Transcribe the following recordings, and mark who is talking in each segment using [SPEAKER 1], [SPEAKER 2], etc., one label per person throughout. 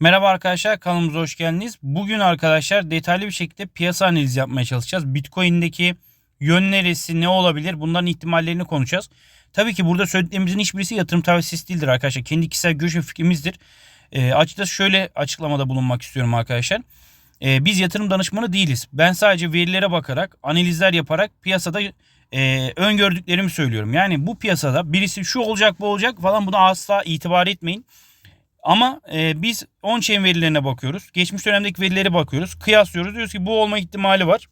[SPEAKER 1] Merhaba arkadaşlar kanalımıza hoş geldiniz. Bugün arkadaşlar detaylı bir şekilde piyasa analizi yapmaya çalışacağız. Bitcoin'deki yön neresi ne olabilir bunların ihtimallerini konuşacağız. Tabii ki burada söylediklerimizin hiçbirisi yatırım tavsiyesi değildir arkadaşlar. Kendi kişisel görüş ve fikrimizdir. E, açıkçası şöyle açıklamada bulunmak istiyorum arkadaşlar. E, biz yatırım danışmanı değiliz. Ben sadece verilere bakarak, analizler yaparak piyasada e, öngördüklerimi söylüyorum. Yani bu piyasada birisi şu olacak bu olacak falan buna asla itibar etmeyin. Ama e, biz on-chain verilerine bakıyoruz. Geçmiş dönemdeki verilere bakıyoruz. Kıyaslıyoruz. Diyoruz ki bu olma ihtimali var.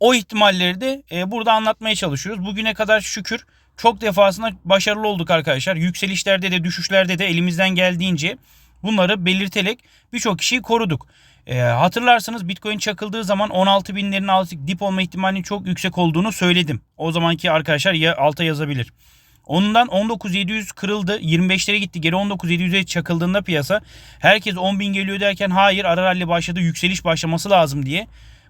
[SPEAKER 1] O ihtimalleri de e, burada anlatmaya çalışıyoruz. Bugüne kadar şükür çok defasında başarılı olduk arkadaşlar. Yükselişlerde de düşüşlerde de elimizden geldiğince bunları belirterek birçok kişiyi koruduk. E, hatırlarsanız Bitcoin çakıldığı zaman 16 binlerin altı dip olma ihtimalinin çok yüksek olduğunu söyledim. O zamanki arkadaşlar ya alta yazabilir. Ondan 19.700 kırıldı. 25'lere gitti. Geri 19.700'e çakıldığında piyasa herkes 10.000 geliyor derken hayır ara rally başladı. Yükseliş başlaması lazım diye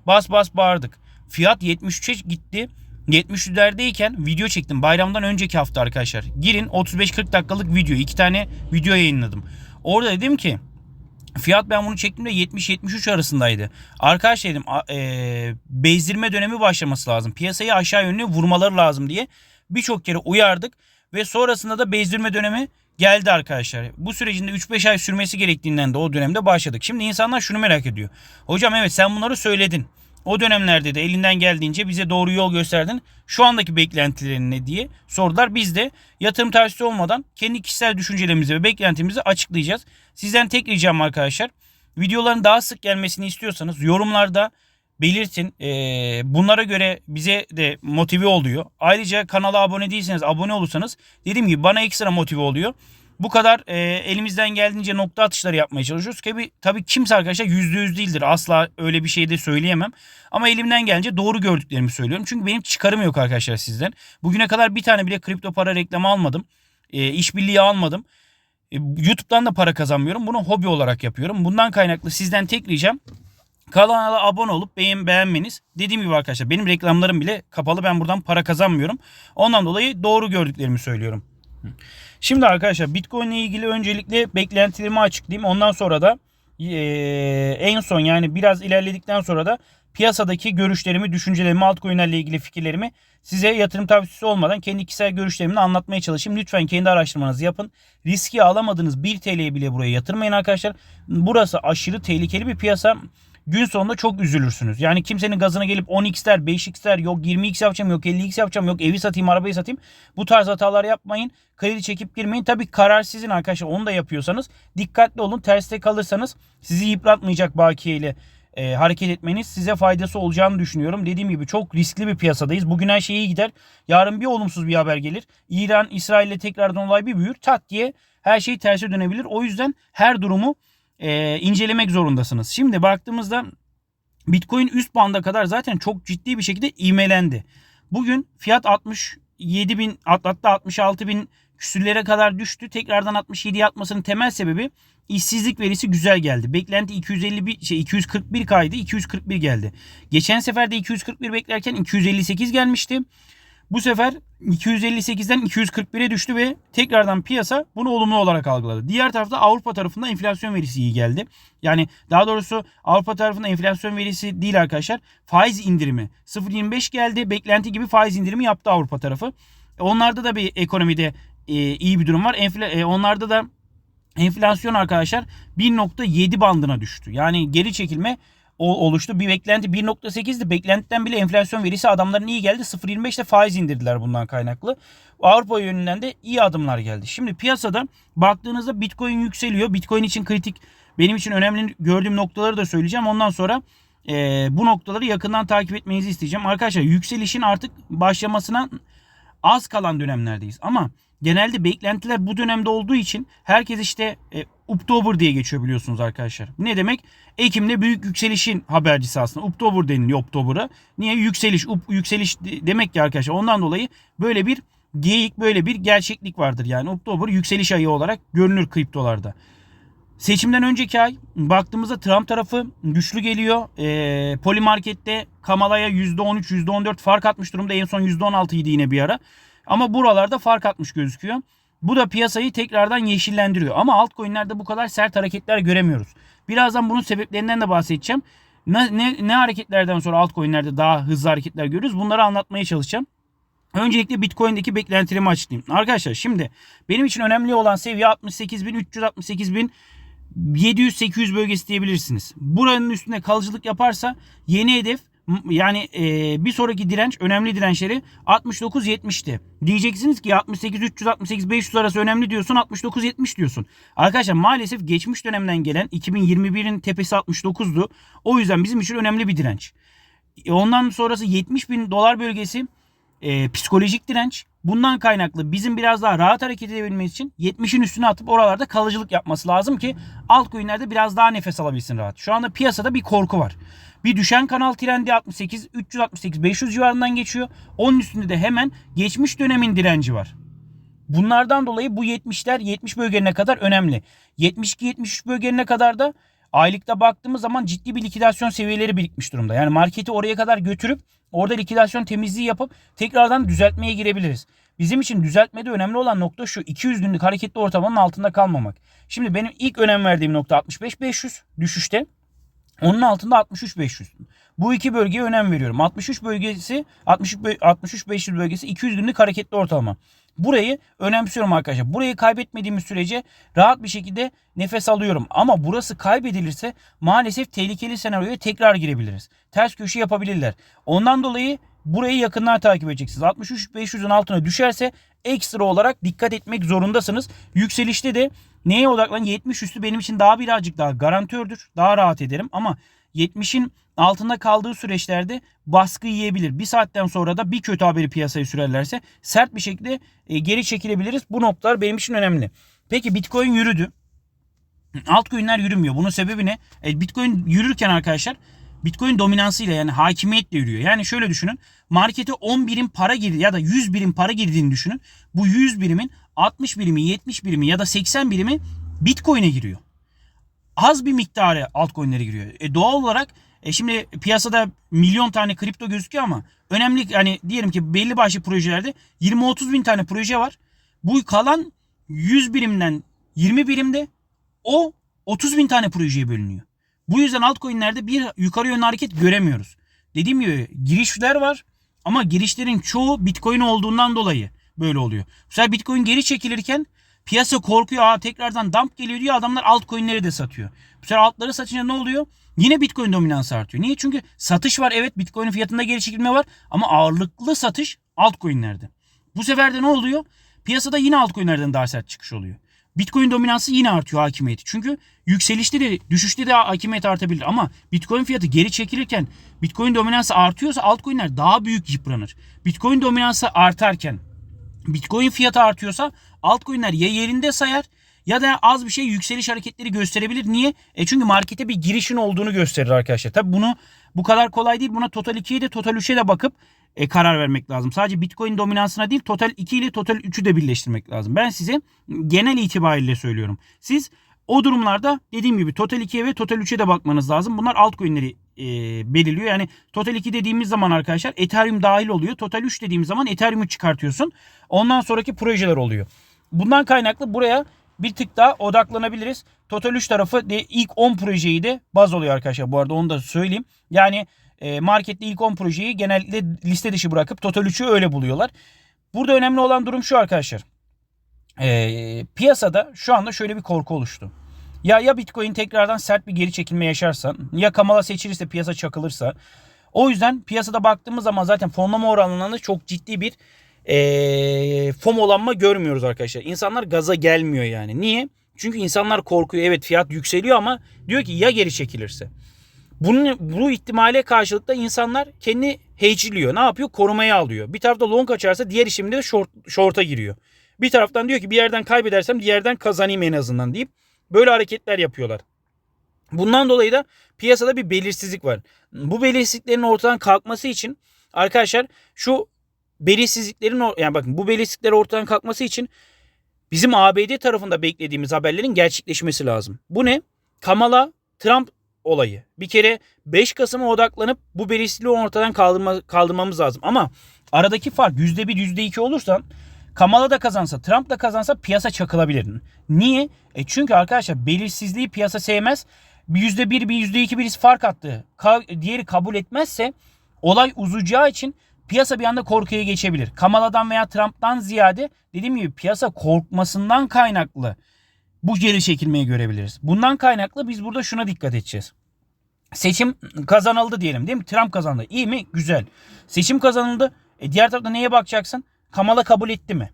[SPEAKER 1] bas bas bağırdık. Fiyat 73'e gitti. 70'lerdeyken video çektim. Bayramdan önceki hafta arkadaşlar. Girin 35-40 dakikalık video. iki tane video yayınladım. Orada dedim ki Fiyat ben bunu çektiğimde 70-73 arasındaydı. Arkadaş dedim e, bezdirme dönemi başlaması lazım. Piyasayı aşağı yönlü vurmaları lazım diye birçok kere uyardık. Ve sonrasında da bezdirme dönemi geldi arkadaşlar. Bu sürecinde 3-5 ay sürmesi gerektiğinden de o dönemde başladık. Şimdi insanlar şunu merak ediyor. Hocam evet sen bunları söyledin. O dönemlerde de elinden geldiğince bize doğru yol gösterdin. Şu andaki beklentilerin ne diye sordular. Biz de yatırım tavsiyesi olmadan kendi kişisel düşüncelerimizi ve beklentimizi açıklayacağız. Sizden tek ricam arkadaşlar. Videoların daha sık gelmesini istiyorsanız yorumlarda belirtin. Ee, bunlara göre bize de motive oluyor. Ayrıca kanala abone değilseniz abone olursanız dediğim gibi bana ekstra motive oluyor. Bu kadar e, elimizden geldiğince nokta atışları yapmaya çalışıyoruz. Tabi, tabii kimse arkadaşlar yüzde yüz değildir. Asla öyle bir şey de söyleyemem. Ama elimden gelince doğru gördüklerimi söylüyorum. Çünkü benim çıkarım yok arkadaşlar sizden. Bugüne kadar bir tane bile kripto para reklamı almadım. E, işbirliği almadım. E, YouTube'dan da para kazanmıyorum. Bunu hobi olarak yapıyorum. Bundan kaynaklı sizden tek ricam Kanala abone olup beğen beğenmeniz. Dediğim gibi arkadaşlar benim reklamlarım bile kapalı. Ben buradan para kazanmıyorum. Ondan dolayı doğru gördüklerimi söylüyorum. Şimdi arkadaşlar Bitcoin ile ilgili öncelikle beklentilerimi açıklayayım. Ondan sonra da e, en son yani biraz ilerledikten sonra da piyasadaki görüşlerimi, düşüncelerimi, altcoin'lerle ilgili fikirlerimi size yatırım tavsiyesi olmadan kendi kişisel görüşlerimi anlatmaya çalışayım. Lütfen kendi araştırmanızı yapın. Riski alamadığınız 1 TL'ye bile buraya yatırmayın arkadaşlar. Burası aşırı tehlikeli bir piyasa gün sonunda çok üzülürsünüz. Yani kimsenin gazına gelip 10x'ler, 5x'ler yok 20x yapacağım, yok 50x yapacağım, yok evi satayım, arabayı satayım. Bu tarz hatalar yapmayın. Kredi çekip girmeyin. Tabii karar sizin arkadaşlar. Onu da yapıyorsanız dikkatli olun. Terste kalırsanız sizi yıpratmayacak bakiyeyle e, hareket etmeniz size faydası olacağını düşünüyorum. Dediğim gibi çok riskli bir piyasadayız. Bugün her şey iyi gider. Yarın bir olumsuz bir haber gelir. İran, İsrail ile tekrardan olay bir büyür. Tak diye her şey terse dönebilir. O yüzden her durumu e, incelemek zorundasınız. Şimdi baktığımızda Bitcoin üst banda kadar zaten çok ciddi bir şekilde ivmelendi. Bugün fiyat 67 bin hatta 66 bin küsürlere kadar düştü. Tekrardan 67'ye atmasının temel sebebi işsizlik verisi güzel geldi. Beklenti 251 şey 241 kaydı 241 geldi. Geçen sefer de 241 beklerken 258 gelmişti. Bu sefer 258'den 241'e düştü ve tekrardan piyasa bunu olumlu olarak algıladı. Diğer tarafta Avrupa tarafında enflasyon verisi iyi geldi. Yani daha doğrusu Avrupa tarafında enflasyon verisi değil arkadaşlar. Faiz indirimi 0.25 geldi. Beklenti gibi faiz indirimi yaptı Avrupa tarafı. Onlarda da bir ekonomide e, iyi bir durum var. Enfla, e, onlarda da enflasyon arkadaşlar 1.7 bandına düştü. Yani geri çekilme oluştu. Bir beklenti 1.8'di. Beklentiden bile enflasyon verisi adamların iyi geldi. 0.25'te faiz indirdiler bundan kaynaklı. Avrupa yönünden de iyi adımlar geldi. Şimdi piyasada baktığınızda Bitcoin yükseliyor. Bitcoin için kritik benim için önemli gördüğüm noktaları da söyleyeceğim. Ondan sonra e, bu noktaları yakından takip etmenizi isteyeceğim. Arkadaşlar yükselişin artık başlamasına az kalan dönemlerdeyiz. Ama genelde beklentiler bu dönemde olduğu için herkes işte e, Oktober diye geçiyor biliyorsunuz arkadaşlar. Ne demek? Ekim'de büyük yükselişin habercisi aslında. Oktober deniliyor Oktober'a. Niye? Yükseliş. Up, yükseliş demek ki arkadaşlar. Ondan dolayı böyle bir geyik böyle bir gerçeklik vardır. Yani Oktober yükseliş ayı olarak görünür kriptolarda. Seçimden önceki ay baktığımızda Trump tarafı güçlü geliyor. E, Poli Market'te Kamala'ya %13, %14 fark atmış durumda. En son %16 idi yine bir ara. Ama buralarda fark atmış gözüküyor. Bu da piyasayı tekrardan yeşillendiriyor. Ama altcoin'lerde bu kadar sert hareketler göremiyoruz. Birazdan bunun sebeplerinden de bahsedeceğim. Ne, ne, ne hareketlerden sonra altcoin'lerde daha hızlı hareketler görüyoruz? Bunları anlatmaya çalışacağım. Öncelikle Bitcoin'deki beklentilerimi açıklayayım. Arkadaşlar şimdi benim için önemli olan seviye 68.300 68.700-800 bölgesi diyebilirsiniz. Buranın üstünde kalıcılık yaparsa yeni hedef yani e, bir sonraki direnç önemli dirençleri 69-70'ti. Diyeceksiniz ki 68-300-68-500 arası önemli diyorsun 69-70 diyorsun. Arkadaşlar maalesef geçmiş dönemden gelen 2021'in tepesi 69'du. O yüzden bizim için önemli bir direnç. E, ondan sonrası 70 bin dolar bölgesi e, psikolojik direnç. Bundan kaynaklı bizim biraz daha rahat hareket edebilmemiz için 70'in üstüne atıp oralarda kalıcılık yapması lazım ki altcoin'lerde biraz daha nefes alabilsin rahat. Şu anda piyasada bir korku var. Bir düşen kanal trendi 68, 368, 500 civarından geçiyor. Onun üstünde de hemen geçmiş dönemin direnci var. Bunlardan dolayı bu 70'ler 70 bölgelerine kadar önemli. 72-73 bölgelerine kadar da aylıkta baktığımız zaman ciddi bir likidasyon seviyeleri birikmiş durumda. Yani marketi oraya kadar götürüp orada likidasyon temizliği yapıp tekrardan düzeltmeye girebiliriz. Bizim için düzeltmede önemli olan nokta şu 200 günlük hareketli ortalamanın altında kalmamak. Şimdi benim ilk önem verdiğim nokta 65-500 düşüşte. Onun altında 63-500. Bu iki bölgeye önem veriyorum. 63 bölgesi 63-500 bölgesi 200 günlük hareketli ortalama. Burayı önemsiyorum arkadaşlar. Burayı kaybetmediğimiz sürece rahat bir şekilde nefes alıyorum. Ama burası kaybedilirse maalesef tehlikeli senaryoya tekrar girebiliriz. Ters köşe yapabilirler. Ondan dolayı burayı yakından takip edeceksiniz. 63-500'ün altına düşerse ekstra olarak dikkat etmek zorundasınız. Yükselişte de neye odaklan? 70 üstü benim için daha birazcık daha garantördür. Daha rahat ederim ama 70'in altında kaldığı süreçlerde baskı yiyebilir. Bir saatten sonra da bir kötü haberi piyasaya sürerlerse sert bir şekilde e, geri çekilebiliriz. Bu noktalar benim için önemli. Peki Bitcoin yürüdü. Altcoin'ler yürümüyor. Bunun sebebi ne? E, Bitcoin yürürken arkadaşlar Bitcoin dominansıyla yani hakimiyetle yürüyor. Yani şöyle düşünün. Markete 10 birim para girdi ya da 100 birim para girdiğini düşünün. Bu 100 birimin 60 birimi, 70 birimi ya da 80 birimi Bitcoin'e giriyor. Az bir miktarı altcoin'lere giriyor. E doğal olarak e şimdi piyasada milyon tane kripto gözüküyor ama önemli hani diyelim ki belli başlı projelerde 20-30 bin tane proje var. Bu kalan 100 birimden 20 birimde o 30 bin tane projeye bölünüyor. Bu yüzden altcoin'lerde bir yukarı yönlü hareket göremiyoruz. Dediğim gibi girişler var ama girişlerin çoğu Bitcoin olduğundan dolayı böyle oluyor. Bu sefer Bitcoin geri çekilirken piyasa korkuyor. Aa tekrardan dump geliyor diyor adamlar altcoin'leri de satıyor. Bu sefer altları satınca ne oluyor? Yine Bitcoin dominansı artıyor. Niye? Çünkü satış var evet Bitcoin'in fiyatında geri çekilme var ama ağırlıklı satış altcoin'lerde. Bu sefer de ne oluyor? Piyasada yine altcoin'lerden daha sert çıkış oluyor. Bitcoin dominansı yine artıyor hakimiyeti. Çünkü yükselişte de düşüşte de hakimiyet artabilir. Ama Bitcoin fiyatı geri çekilirken Bitcoin dominansı artıyorsa altcoin'ler daha büyük yıpranır. Bitcoin dominansı artarken Bitcoin fiyatı artıyorsa altcoin'ler ya yerinde sayar ya da az bir şey yükseliş hareketleri gösterebilir. Niye? E çünkü markete bir girişin olduğunu gösterir arkadaşlar. Tabi bunu bu kadar kolay değil. Buna Total 2'ye de Total 3'e de bakıp e, karar vermek lazım. Sadece Bitcoin dominansına değil Total 2 ile Total 3'ü de birleştirmek lazım. Ben size genel itibariyle söylüyorum. Siz o durumlarda dediğim gibi Total 2'ye ve Total 3'e de bakmanız lazım. Bunlar altcoin'leri e, belirliyor. Yani Total 2 dediğimiz zaman arkadaşlar Ethereum dahil oluyor. Total 3 dediğimiz zaman Ethereum'u çıkartıyorsun. Ondan sonraki projeler oluyor. Bundan kaynaklı buraya bir tık daha odaklanabiliriz. Total 3 tarafı de ilk 10 projeyi de baz oluyor arkadaşlar. Bu arada onu da söyleyeyim. Yani e, markette ilk 10 projeyi genellikle liste dışı bırakıp Total 3'ü öyle buluyorlar. Burada önemli olan durum şu arkadaşlar. E, piyasada şu anda şöyle bir korku oluştu. Ya ya Bitcoin tekrardan sert bir geri çekilme yaşarsa ya Kamala seçilirse piyasa çakılırsa. O yüzden piyasada baktığımız zaman zaten fonlama oranlarında çok ciddi bir e, FOMO'lanma görmüyoruz arkadaşlar. İnsanlar gaza gelmiyor yani. Niye? Çünkü insanlar korkuyor. Evet fiyat yükseliyor ama diyor ki ya geri çekilirse. Bunun, bu ihtimale karşılık da insanlar kendi hedge'liyor. Ne yapıyor? Korumaya alıyor. Bir tarafta long açarsa diğer işimde de short, short'a giriyor. Bir taraftan diyor ki bir yerden kaybedersem diğerden kazanayım en azından deyip böyle hareketler yapıyorlar. Bundan dolayı da piyasada bir belirsizlik var. Bu belirsizliklerin ortadan kalkması için arkadaşlar şu belirsizliklerin yani bakın bu belirsizlikler ortadan kalkması için bizim ABD tarafında beklediğimiz haberlerin gerçekleşmesi lazım. Bu ne? Kamala Trump olayı. Bir kere 5 Kasım'a odaklanıp bu belirsizliği ortadan kaldırma, kaldırmamız lazım. Ama aradaki fark %1 %2 olursa Kamala da kazansa, Trump da kazansa piyasa çakılabilir. Niye? E çünkü arkadaşlar belirsizliği piyasa sevmez. Bir yüzde bir, bir yüzde iki birisi fark attı. Ka- diğeri kabul etmezse olay uzayacağı için piyasa bir anda korkuya geçebilir. Kamala'dan veya Trump'tan ziyade dediğim gibi piyasa korkmasından kaynaklı bu geri çekilmeyi görebiliriz. Bundan kaynaklı biz burada şuna dikkat edeceğiz. Seçim kazanıldı diyelim değil mi? Trump kazandı. İyi mi? Güzel. Seçim kazanıldı. E diğer tarafta neye bakacaksın? Kamala kabul etti mi?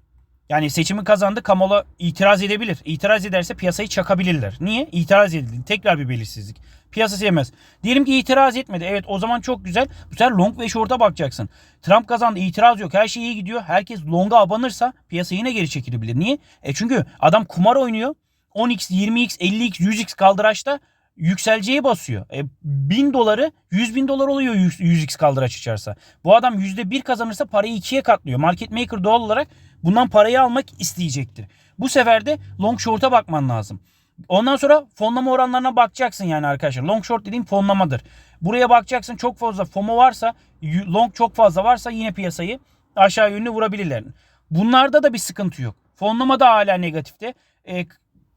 [SPEAKER 1] Yani seçimi kazandı Kamala itiraz edebilir. İtiraz ederse piyasayı çakabilirler. Niye? İtiraz edildi. Tekrar bir belirsizlik. Piyasa sevmez. Diyelim ki itiraz etmedi. Evet o zaman çok güzel. Bu sefer long ve short'a bakacaksın. Trump kazandı. itiraz yok. Her şey iyi gidiyor. Herkes long'a abanırsa piyasa yine geri çekilebilir. Niye? E çünkü adam kumar oynuyor. 10x, 20x, 50x, 100x kaldıraçta yükseleceği basıyor. E, 1000 doları 100 bin dolar oluyor 100, 100x kaldıraç açarsa. Bu adam %1 kazanırsa parayı ikiye katlıyor. Market maker doğal olarak bundan parayı almak isteyecektir. Bu sefer de long short'a bakman lazım. Ondan sonra fonlama oranlarına bakacaksın yani arkadaşlar. Long short dediğim fonlamadır. Buraya bakacaksın çok fazla FOMO varsa, long çok fazla varsa yine piyasayı aşağı yönlü vurabilirler. Bunlarda da bir sıkıntı yok. Fonlama da hala negatifte. E,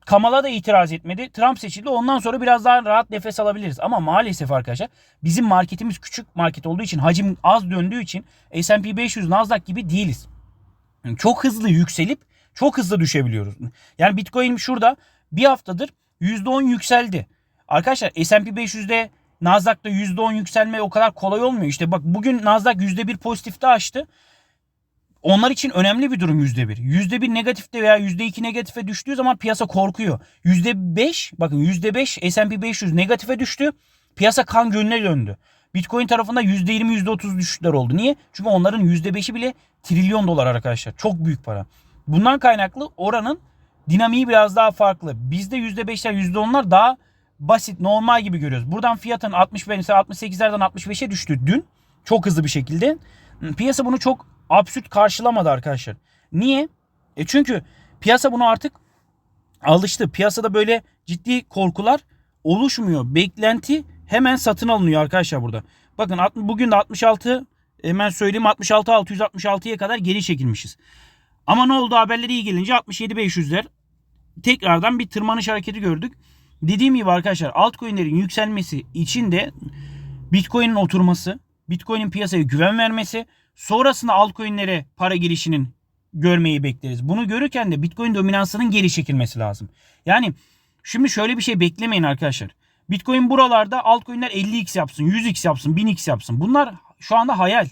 [SPEAKER 1] Kamala da itiraz etmedi. Trump seçildi. Ondan sonra biraz daha rahat nefes alabiliriz. Ama maalesef arkadaşlar bizim marketimiz küçük market olduğu için hacim az döndüğü için S&P 500 Nasdaq gibi değiliz. Çok hızlı yükselip çok hızlı düşebiliyoruz. Yani Bitcoin şurada bir haftadır %10 yükseldi. Arkadaşlar S&P 500'de Nasdaq'ta %10 yükselme o kadar kolay olmuyor. İşte bak bugün Nasdaq %1 pozitifte açtı. Onlar için önemli bir durum %1. %1 negatifte veya %2 negatife düştüğü zaman piyasa korkuyor. %5 bakın %5 S&P 500 negatife düştü. Piyasa kan gölüne döndü. Bitcoin tarafında %20 %30 düşüşler oldu. Niye? Çünkü onların %5'i bile trilyon dolar arkadaşlar. Çok büyük para. Bundan kaynaklı oranın dinamiği biraz daha farklı. Bizde %5'ler %10'lar daha basit normal gibi görüyoruz. Buradan fiyatın 65 68'lerden 65'e düştü dün. Çok hızlı bir şekilde. Piyasa bunu çok absürt karşılamadı arkadaşlar. Niye? E çünkü piyasa bunu artık alıştı. Piyasada böyle ciddi korkular oluşmuyor. Beklenti hemen satın alınıyor arkadaşlar burada. Bakın bugün de 66 hemen söyleyeyim 66 666'ya kadar geri çekilmişiz. Ama ne oldu haberleri iyi gelince 67 500'ler tekrardan bir tırmanış hareketi gördük. Dediğim gibi arkadaşlar altcoin'lerin yükselmesi için de Bitcoin'in oturması, Bitcoin'in piyasaya güven vermesi, sonrasında altcoin'lere para girişinin görmeyi bekleriz. Bunu görürken de Bitcoin dominansının geri çekilmesi lazım. Yani şimdi şöyle bir şey beklemeyin arkadaşlar. Bitcoin buralarda altcoin'ler 50x yapsın, 100x yapsın, 1000x yapsın. Bunlar şu anda hayal.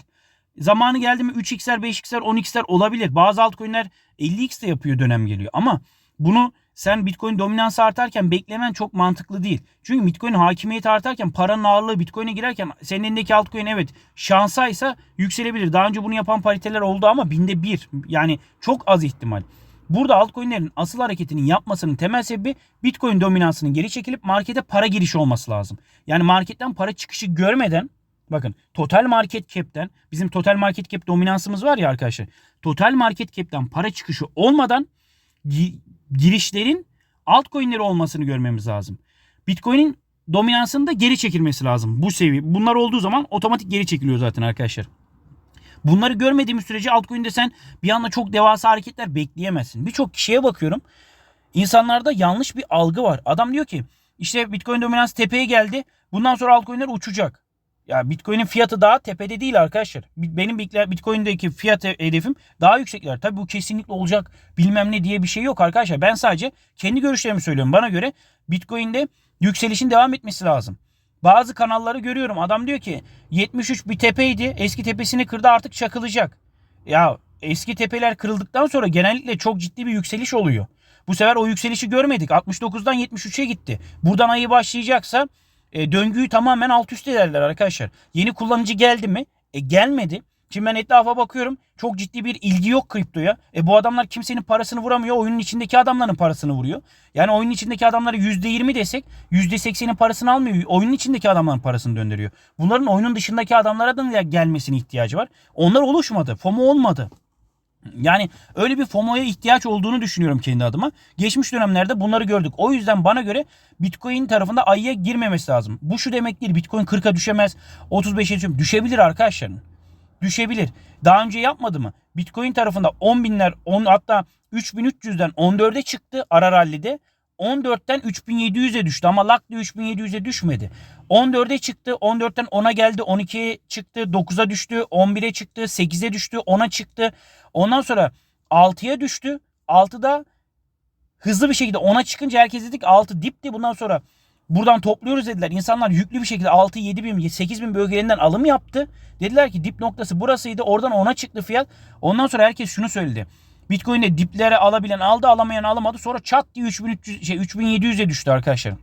[SPEAKER 1] Zamanı geldi mi 3x'ler, 5x'ler, 10x'ler olabilir. Bazı altcoin'ler 50x de yapıyor dönem geliyor. Ama bunu sen Bitcoin dominansı artarken beklemen çok mantıklı değil. Çünkü Bitcoin hakimiyeti artarken paranın ağırlığı Bitcoin'e girerken senin elindeki altcoin evet şansaysa yükselebilir. Daha önce bunu yapan pariteler oldu ama binde bir. Yani çok az ihtimal. Burada altcoin'lerin asıl hareketinin yapmasının temel sebebi Bitcoin dominansının geri çekilip markete para girişi olması lazım. Yani marketten para çıkışı görmeden bakın total market cap'ten bizim total market cap dominansımız var ya arkadaşlar. Total market cap'ten para çıkışı olmadan girişlerin altcoin'leri olmasını görmemiz lazım. Bitcoin'in dominansının da geri çekilmesi lazım. Bu seviye. Bunlar olduğu zaman otomatik geri çekiliyor zaten arkadaşlar. Bunları görmediğimiz sürece altcoin'de sen bir anda çok devasa hareketler bekleyemezsin. Birçok kişiye bakıyorum. İnsanlarda yanlış bir algı var. Adam diyor ki işte Bitcoin dominansı tepeye geldi. Bundan sonra altcoin'ler uçacak. Ya Bitcoin'in fiyatı daha tepede değil arkadaşlar. Benim Bitcoin'deki fiyat hedefim daha yüksekler. Tabii bu kesinlikle olacak bilmem ne diye bir şey yok arkadaşlar. Ben sadece kendi görüşlerimi söylüyorum. Bana göre Bitcoin'de yükselişin devam etmesi lazım. Bazı kanalları görüyorum. Adam diyor ki 73 bir tepeydi. Eski tepesini kırdı artık çakılacak. Ya eski tepeler kırıldıktan sonra genellikle çok ciddi bir yükseliş oluyor. Bu sefer o yükselişi görmedik. 69'dan 73'e gitti. Buradan ayı başlayacaksa e, döngüyü tamamen alt üst ederler arkadaşlar. Yeni kullanıcı geldi mi? E, gelmedi. Şimdi ben etrafa bakıyorum. Çok ciddi bir ilgi yok kriptoya. E bu adamlar kimsenin parasını vuramıyor. Oyunun içindeki adamların parasını vuruyor. Yani oyunun içindeki adamlara %20 desek %80'in parasını almıyor. Oyunun içindeki adamların parasını döndürüyor. Bunların oyunun dışındaki adamlara da gelmesine ihtiyacı var. Onlar oluşmadı. FOMO olmadı. Yani öyle bir FOMO'ya ihtiyaç olduğunu düşünüyorum kendi adıma. Geçmiş dönemlerde bunları gördük. O yüzden bana göre Bitcoin tarafında ayıya girmemesi lazım. Bu şu demek değil. Bitcoin 40'a düşemez. 35'e düşebilir arkadaşlar. düşebilir. Daha önce yapmadı mı? Bitcoin tarafında 10 binler 10 hatta 3300'den 14'e çıktı ara rallide. 14'ten 3700'e düştü ama lak diye 3700'e düşmedi. 14'e çıktı. 14'ten 10'a geldi. 12'ye çıktı. 9'a düştü. 11'e çıktı. 8'e düştü. 10'a çıktı. Ondan sonra 6'ya düştü. 6'da hızlı bir şekilde 10'a çıkınca herkes dedik 6 dipti. Bundan sonra buradan topluyoruz dediler. İnsanlar yüklü bir şekilde 6, 7 bin, 8 bin bölgelerinden alım yaptı. Dediler ki dip noktası burasıydı. Oradan 10'a çıktı fiyat. Ondan sonra herkes şunu söyledi. Bitcoin'de diplere alabilen aldı alamayan alamadı. Sonra çat diye 3300 şey 3700'e düştü arkadaşlar.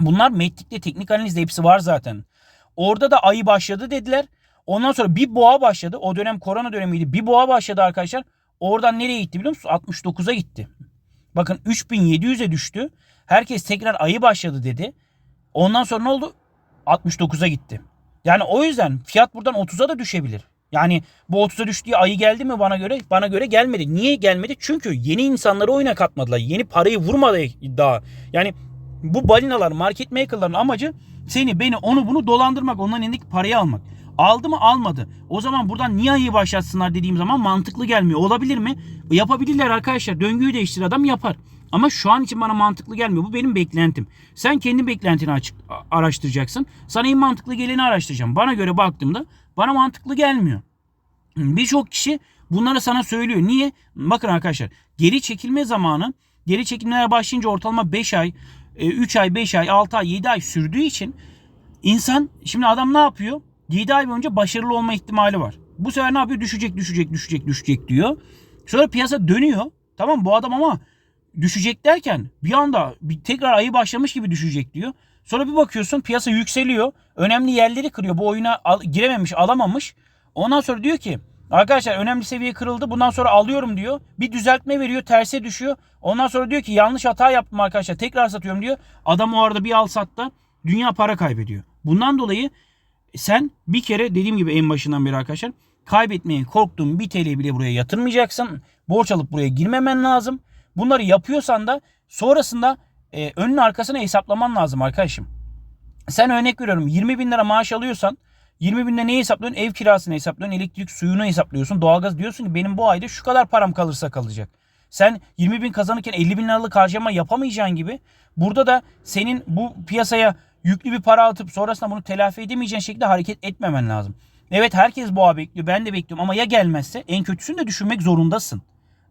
[SPEAKER 1] Bunlar metlikte teknik analizde hepsi var zaten. Orada da ayı başladı dediler. Ondan sonra bir boğa başladı. O dönem korona dönemiydi. Bir boğa başladı arkadaşlar. Oradan nereye gitti biliyor musun? 69'a gitti. Bakın 3700'e düştü. Herkes tekrar ayı başladı dedi. Ondan sonra ne oldu? 69'a gitti. Yani o yüzden fiyat buradan 30'a da düşebilir. Yani bu 30'a düştüğü ayı geldi mi bana göre? Bana göre gelmedi. Niye gelmedi? Çünkü yeni insanları oyuna katmadılar. Yeni parayı vurmadı daha. Yani bu balinalar, market maker'ların amacı seni, beni, onu bunu dolandırmak. Onların elindeki parayı almak. Aldı mı almadı. O zaman buradan niye ayı başlatsınlar dediğim zaman mantıklı gelmiyor. Olabilir mi? Yapabilirler arkadaşlar. Döngüyü değiştir adam yapar. Ama şu an için bana mantıklı gelmiyor. Bu benim beklentim. Sen kendi beklentini açık, araştıracaksın. Sana en mantıklı geleni araştıracağım. Bana göre baktığımda bana mantıklı gelmiyor. Birçok kişi bunları sana söylüyor. Niye? Bakın arkadaşlar geri çekilme zamanı geri çekilmeye başlayınca ortalama 5 ay, 3 ay, 5 ay, 6 ay, 7 ay sürdüğü için insan şimdi adam ne yapıyor? 7 ay boyunca başarılı olma ihtimali var. Bu sefer ne yapıyor? Düşecek, düşecek, düşecek, düşecek diyor. Sonra piyasa dönüyor. Tamam bu adam ama düşecek derken bir anda bir tekrar ayı başlamış gibi düşecek diyor. Sonra bir bakıyorsun piyasa yükseliyor. Önemli yerleri kırıyor. Bu oyuna al, girememiş, alamamış. Ondan sonra diyor ki arkadaşlar önemli seviye kırıldı. Bundan sonra alıyorum diyor. Bir düzeltme veriyor. Terse düşüyor. Ondan sonra diyor ki yanlış hata yaptım arkadaşlar. Tekrar satıyorum diyor. Adam o arada bir al satta dünya para kaybediyor. Bundan dolayı sen bir kere dediğim gibi en başından beri arkadaşlar kaybetmeyi korktuğun bir TL bile buraya yatırmayacaksın. Borç alıp buraya girmemen lazım. Bunları yapıyorsan da sonrasında e, önün arkasına hesaplaman lazım arkadaşım. Sen örnek veriyorum 20 bin lira maaş alıyorsan 20 binde neyi hesaplıyorsun? Ev kirasını hesaplıyorsun, elektrik suyunu hesaplıyorsun, doğalgaz diyorsun ki benim bu ayda şu kadar param kalırsa kalacak. Sen 20 bin kazanırken 50 bin liralık harcama yapamayacağın gibi burada da senin bu piyasaya yüklü bir para atıp sonrasında bunu telafi edemeyeceğin şekilde hareket etmemen lazım. Evet herkes boğa bekliyor. Ben de bekliyorum ama ya gelmezse en kötüsünü de düşünmek zorundasın.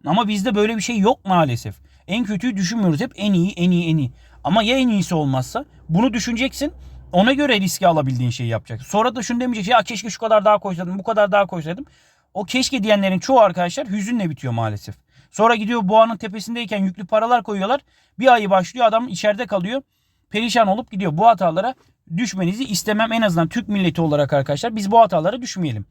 [SPEAKER 1] Ama bizde böyle bir şey yok maalesef. En kötüyü düşünmüyoruz. Hep en iyi, en iyi, en iyi. Ama ya en iyisi olmazsa bunu düşüneceksin. Ona göre riski alabildiğin şeyi yapacaksın. Sonra da şunu demeyeceksin. Ya keşke şu kadar daha koysaydım, bu kadar daha koysaydım. O keşke diyenlerin çoğu arkadaşlar hüzünle bitiyor maalesef. Sonra gidiyor boğanın tepesindeyken yüklü paralar koyuyorlar. Bir ayı başlıyor adam içeride kalıyor. Perişan olup gidiyor. Bu hatalara düşmenizi istemem. En azından Türk milleti olarak arkadaşlar biz bu hatalara düşmeyelim.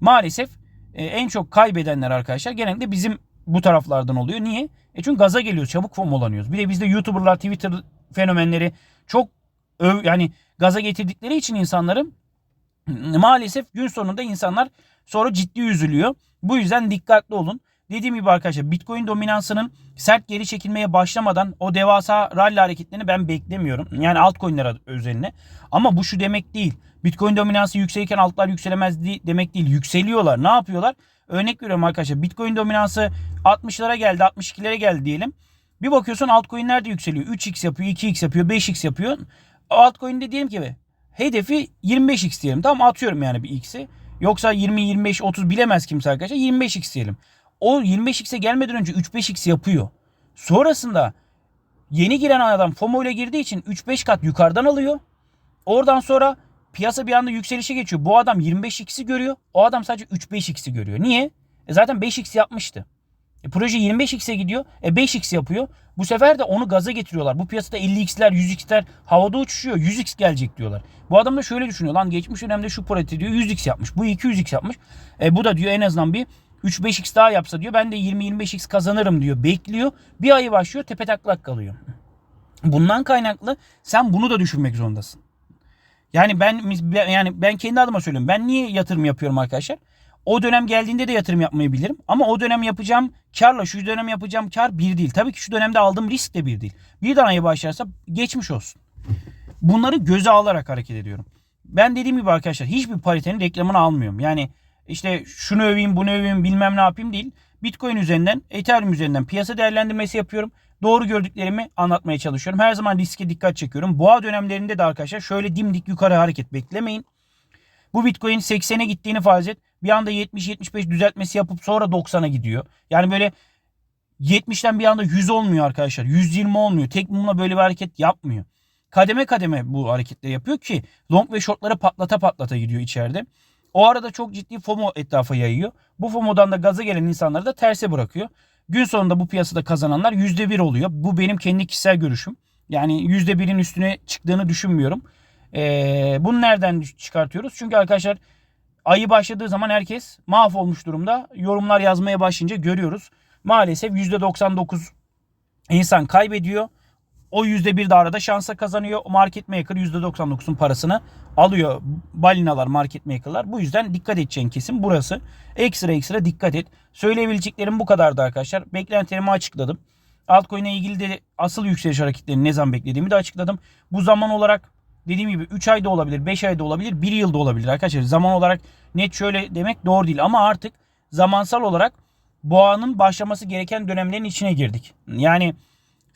[SPEAKER 1] Maalesef e, en çok kaybedenler arkadaşlar genellikle bizim bu taraflardan oluyor. Niye? E çünkü gaza geliyoruz. Çabuk fomolanıyoruz. Bir de bizde YouTuber'lar, Twitter fenomenleri çok öv, yani gaza getirdikleri için insanları maalesef gün sonunda insanlar sonra ciddi üzülüyor. Bu yüzden dikkatli olun. Dediğim gibi arkadaşlar Bitcoin dominansının sert geri çekilmeye başlamadan o devasa rally hareketlerini ben beklemiyorum. Yani altcoin'ler özeline. Ama bu şu demek değil. Bitcoin dominansı yükselirken altlar yükselemez demek değil. Yükseliyorlar. Ne yapıyorlar? Örnek veriyorum arkadaşlar. Bitcoin dominansı 60'lara geldi, 62'lere geldi diyelim. Bir bakıyorsun altcoin'ler de yükseliyor. 3x yapıyor, 2x yapıyor, 5x yapıyor. Altcoin'de diyelim ki hedefi 25x diyelim. Tamam atıyorum yani bir x'i. Yoksa 20, 25, 30 bilemez kimse arkadaşlar. 25x diyelim. O 25x'e gelmeden önce 3-5x yapıyor. Sonrasında yeni giren adam FOMO ile girdiği için 3-5 kat yukarıdan alıyor. Oradan sonra piyasa bir anda yükselişe geçiyor. Bu adam 25x'i görüyor. O adam sadece 3-5x'i görüyor. Niye? E zaten 5x yapmıştı. E proje 25x'e gidiyor. E 5x yapıyor. Bu sefer de onu gaza getiriyorlar. Bu piyasada 50x'ler, 100x'ler havada uçuşuyor. 100x gelecek diyorlar. Bu adam da şöyle düşünüyor. Lan geçmiş dönemde şu prati diyor 100x yapmış. Bu 200x yapmış. E bu da diyor en azından bir 3-5x daha yapsa diyor. Ben de 20-25x kazanırım diyor. Bekliyor. Bir ayı başlıyor tepe taklak kalıyor. Bundan kaynaklı sen bunu da düşünmek zorundasın. Yani ben yani ben kendi adıma söylüyorum. Ben niye yatırım yapıyorum arkadaşlar? O dönem geldiğinde de yatırım yapmayı bilirim. Ama o dönem yapacağım karla şu dönem yapacağım kar bir değil. Tabii ki şu dönemde aldığım risk de bir değil. Bir ayı başlarsa geçmiş olsun. Bunları göze alarak hareket ediyorum. Ben dediğim gibi arkadaşlar hiçbir paritenin reklamını almıyorum. Yani işte şunu öveyim bunu öveyim bilmem ne yapayım değil. Bitcoin üzerinden, Ethereum üzerinden piyasa değerlendirmesi yapıyorum. Doğru gördüklerimi anlatmaya çalışıyorum. Her zaman riske dikkat çekiyorum. Boğa dönemlerinde de arkadaşlar şöyle dimdik yukarı hareket beklemeyin. Bu Bitcoin 80'e gittiğini farz et. Bir anda 70-75 düzeltmesi yapıp sonra 90'a gidiyor. Yani böyle 70'ten bir anda 100 olmuyor arkadaşlar. 120 olmuyor. Tek mumla böyle bir hareket yapmıyor. Kademe kademe bu hareketleri yapıyor ki long ve shortları patlata patlata gidiyor içeride. O arada çok ciddi FOMO etrafa yayıyor. Bu FOMO'dan da gaza gelen insanları da terse bırakıyor. Gün sonunda bu piyasada kazananlar %1 oluyor. Bu benim kendi kişisel görüşüm. Yani %1'in üstüne çıktığını düşünmüyorum. Ee, bunu nereden çıkartıyoruz? Çünkü arkadaşlar ayı başladığı zaman herkes mahvolmuş durumda. Yorumlar yazmaya başlayınca görüyoruz. Maalesef %99 insan kaybediyor. O %1 de arada şansa kazanıyor. Market maker %99'un parasını alıyor. Balinalar, market maker'lar. Bu yüzden dikkat edeceğin kesim burası. Ekstra ekstra dikkat et. Söyleyebileceklerim bu kadardı arkadaşlar. Beklentilerimi açıkladım. Altcoin'e ilgili de asıl yükseliş hareketlerini ne zaman beklediğimi de açıkladım. Bu zaman olarak dediğim gibi 3 ayda olabilir, 5 ayda olabilir, 1 yılda olabilir arkadaşlar. Zaman olarak net şöyle demek doğru değil ama artık zamansal olarak boğanın başlaması gereken dönemlerin içine girdik. Yani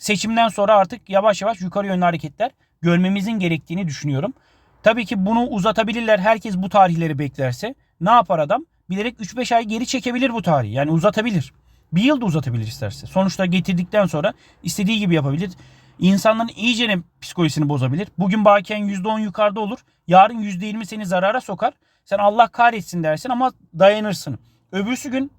[SPEAKER 1] seçimden sonra artık yavaş yavaş yukarı yönlü hareketler görmemizin gerektiğini düşünüyorum. Tabii ki bunu uzatabilirler. Herkes bu tarihleri beklerse ne yapar adam? Bilerek 3-5 ay geri çekebilir bu tarihi. Yani uzatabilir. Bir yıl da uzatabilir isterse. Sonuçta getirdikten sonra istediği gibi yapabilir. İnsanların iyice psikolojisini bozabilir. Bugün bakiyen %10 yukarıda olur. Yarın %20 seni zarara sokar. Sen Allah kahretsin dersin ama dayanırsın. Öbürsü gün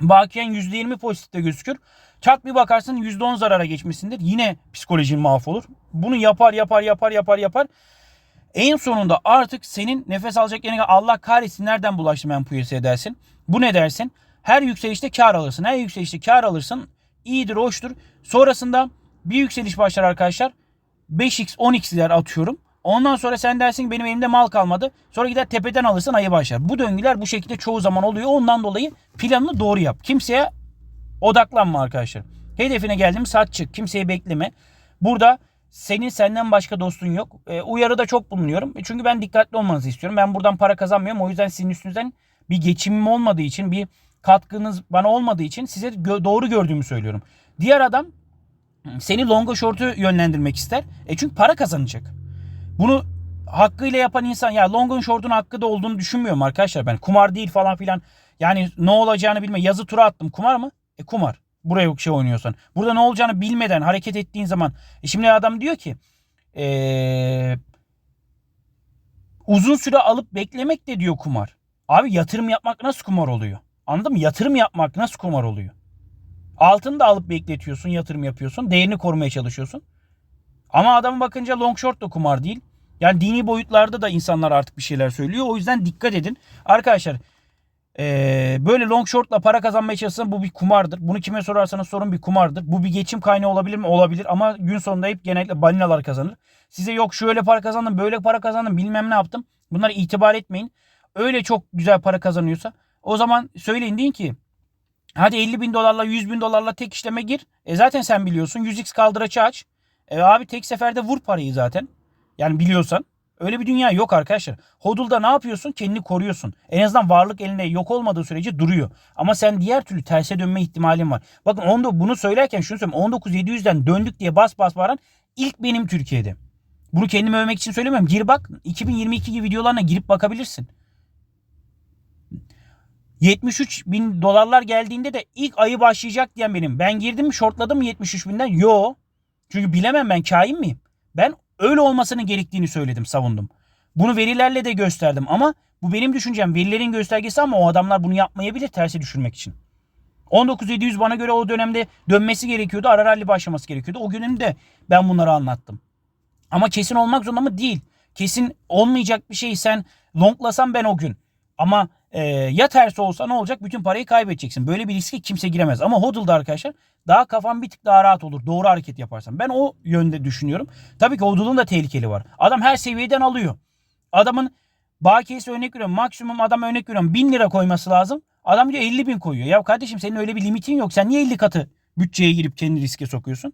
[SPEAKER 1] bakiyen %20 pozitifte gözükür. Çat bir bakarsın %10 zarara geçmişsindir. Yine psikolojin mahvolur. Bunu yapar yapar yapar yapar yapar. En sonunda artık senin nefes alacak yerine Allah kahretsin nereden bulaştım ben piyasaya dersin. Bu ne dersin? Her yükselişte kar alırsın. Her yükselişte kar alırsın. İyidir, hoştur. Sonrasında bir yükseliş başlar arkadaşlar. 5x, 10x'ler atıyorum. Ondan sonra sen dersin ki benim elimde mal kalmadı. Sonra gider tepeden alırsın ayı başlar. Bu döngüler bu şekilde çoğu zaman oluyor. Ondan dolayı planını doğru yap. Kimseye odaklanma arkadaşlar. Hedefine geldim sat çık. Kimseyi bekleme. Burada senin senden başka dostun yok. E, uyarıda çok bulunuyorum. E, çünkü ben dikkatli olmanızı istiyorum. Ben buradan para kazanmıyorum. O yüzden sizin üstünüzden bir geçimim olmadığı için bir katkınız bana olmadığı için size gö- doğru gördüğümü söylüyorum. Diğer adam seni longa short'u yönlendirmek ister. E çünkü para kazanacak. Bunu hakkıyla yapan insan ya longun short'un hakkı da olduğunu düşünmüyorum arkadaşlar ben. Kumar değil falan filan. Yani ne olacağını bilme. Yazı tura attım. Kumar mı? E kumar. Buraya yok şey oynuyorsan. Burada ne olacağını bilmeden hareket ettiğin zaman. E şimdi adam diyor ki ee, uzun süre alıp beklemek de diyor kumar. Abi yatırım yapmak nasıl kumar oluyor? Anladın mı? Yatırım yapmak nasıl kumar oluyor? Altını da alıp bekletiyorsun, yatırım yapıyorsun. Değerini korumaya çalışıyorsun. Ama adamı bakınca long short da kumar değil. Yani dini boyutlarda da insanlar artık bir şeyler söylüyor. O yüzden dikkat edin. Arkadaşlar ee, böyle long shortla para kazanmaya çalışsan bu bir kumardır. Bunu kime sorarsanız sorun bir kumardır. Bu bir geçim kaynağı olabilir mi? Olabilir ama gün sonunda hep genellikle balinalar kazanır. Size yok şöyle para kazandım, böyle para kazandım, bilmem ne yaptım. Bunlara itibar etmeyin. Öyle çok güzel para kazanıyorsa o zaman söyleyin deyin ki hadi 50 bin dolarla 100 bin dolarla tek işleme gir. E zaten sen biliyorsun 100x kaldıraçı aç. E abi tek seferde vur parayı zaten. Yani biliyorsan. Öyle bir dünya yok arkadaşlar. Hodul'da ne yapıyorsun? Kendini koruyorsun. En azından varlık elinde yok olmadığı sürece duruyor. Ama sen diğer türlü terse dönme ihtimalin var. Bakın onu, bunu söylerken şunu söyleyeyim. 19700'den döndük diye bas bas bağıran ilk benim Türkiye'de. Bunu kendimi övmek için söylemiyorum. Gir bak. 2022 gibi videolarına girip bakabilirsin. 73 bin dolarlar geldiğinde de ilk ayı başlayacak diyen benim. Ben girdim mi shortladım mı 73 binden? Yo. Çünkü bilemem ben kain miyim? Ben öyle olmasının gerektiğini söyledim, savundum. Bunu verilerle de gösterdim ama bu benim düşüncem. Verilerin göstergesi ama o adamlar bunu yapmayabilir tersi düşürmek için. 19700 bana göre o dönemde dönmesi gerekiyordu. Ara başlaması gerekiyordu. O günümde ben bunları anlattım. Ama kesin olmak zorunda mı? Değil. Kesin olmayacak bir şey sen longlasan ben o gün. Ama e, ya tersi olsa ne olacak? Bütün parayı kaybedeceksin. Böyle bir riske kimse giremez. Ama hodl'da arkadaşlar daha kafan bir tık daha rahat olur. Doğru hareket yaparsan. Ben o yönde düşünüyorum. Tabii ki hodl'un da tehlikeli var. Adam her seviyeden alıyor. Adamın bakiyesi örnek veriyorum. Maksimum adam örnek veriyorum. 1000 lira koyması lazım. Adam diyor 50 bin koyuyor. Ya kardeşim senin öyle bir limitin yok. Sen niye 50 katı bütçeye girip kendi riske sokuyorsun?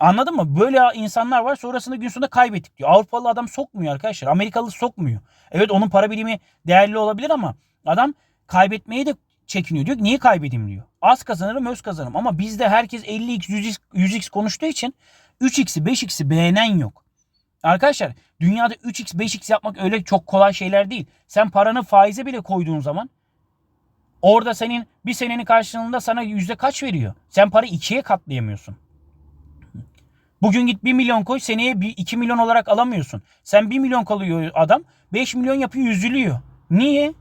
[SPEAKER 1] Anladın mı? Böyle insanlar var sonrasında gün sonunda kaybettik diyor. Avrupalı adam sokmuyor arkadaşlar. Amerikalı sokmuyor. Evet onun para birimi değerli olabilir ama Adam kaybetmeye de çekiniyor. Diyor ki niye kaybedeyim diyor. Az kazanırım öz kazanırım. Ama bizde herkes 50x 100x, 100x konuştuğu için 3x'i 5x'i beğenen yok. Arkadaşlar dünyada 3x 5x yapmak öyle çok kolay şeyler değil. Sen paranı faize bile koyduğun zaman orada senin bir senenin karşılığında sana yüzde kaç veriyor? Sen parayı ikiye katlayamıyorsun. Bugün git 1 milyon koy seneye bir 2 milyon olarak alamıyorsun. Sen 1 milyon kalıyor adam 5 milyon yapıyor üzülüyor. Niye?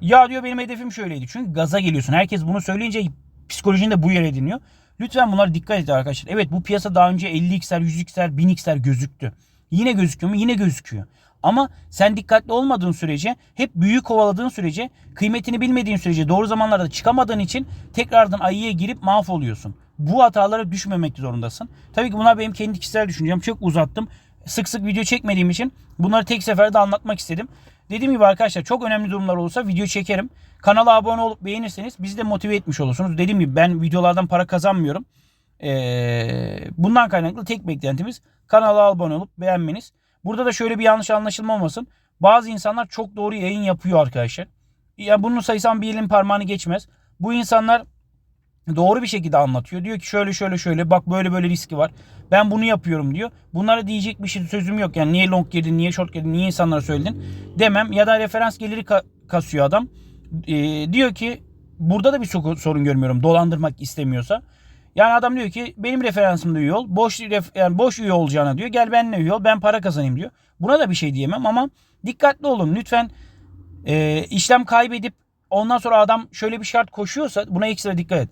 [SPEAKER 1] Ya diyor benim hedefim şöyleydi. Çünkü gaza geliyorsun. Herkes bunu söyleyince psikolojini de bu yere ediniyor. Lütfen bunlara dikkat edin arkadaşlar. Evet bu piyasa daha önce 50x'ler, 100x'ler, 1000x'ler gözüktü. Yine gözüküyor mu? Yine gözüküyor. Ama sen dikkatli olmadığın sürece, hep büyük kovaladığın sürece, kıymetini bilmediğin sürece, doğru zamanlarda çıkamadığın için tekrardan ayıya girip mahvoluyorsun. Bu hatalara düşmemek zorundasın. Tabii ki bunlar benim kendi kişisel düşüncem. Çok uzattım. Sık sık video çekmediğim için bunları tek seferde anlatmak istedim. Dediğim gibi arkadaşlar çok önemli durumlar olursa video çekerim. Kanala abone olup beğenirseniz bizi de motive etmiş olursunuz. Dediğim gibi ben videolardan para kazanmıyorum. Ee, bundan kaynaklı tek beklentimiz kanala abone olup beğenmeniz. Burada da şöyle bir yanlış anlaşılma olmasın. Bazı insanlar çok doğru yayın yapıyor arkadaşlar. Ya bunun sayısan bir elin parmağını geçmez. Bu insanlar doğru bir şekilde anlatıyor. Diyor ki şöyle şöyle şöyle bak böyle böyle riski var. Ben bunu yapıyorum diyor. Bunlara diyecek bir şey sözüm yok. Yani niye long girdin, niye short girdin, niye insanlara söyledin demem. Ya da referans geliri ka- kasıyor adam. Ee, diyor ki burada da bir so- sorun görmüyorum dolandırmak istemiyorsa. Yani adam diyor ki benim referansımda üye ol. Boş yani boş üye olacağına diyor. Gel benimle üye ol. Ben para kazanayım diyor. Buna da bir şey diyemem ama dikkatli olun lütfen. Ee, işlem kaybedip ondan sonra adam şöyle bir şart koşuyorsa buna ekstra dikkat et.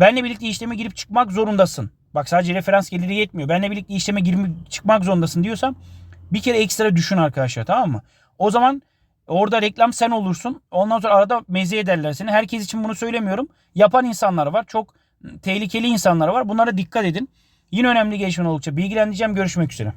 [SPEAKER 1] Benle birlikte işleme girip çıkmak zorundasın. Bak sadece referans geliri yetmiyor. Benle birlikte işleme girip çıkmak zorundasın diyorsam bir kere ekstra düşün arkadaşlar tamam mı? O zaman orada reklam sen olursun. Ondan sonra arada meze ederler seni. Herkes için bunu söylemiyorum. Yapan insanlar var. Çok tehlikeli insanlar var. Bunlara dikkat edin. Yine önemli gelişme oldukça bilgilendireceğim. Görüşmek üzere.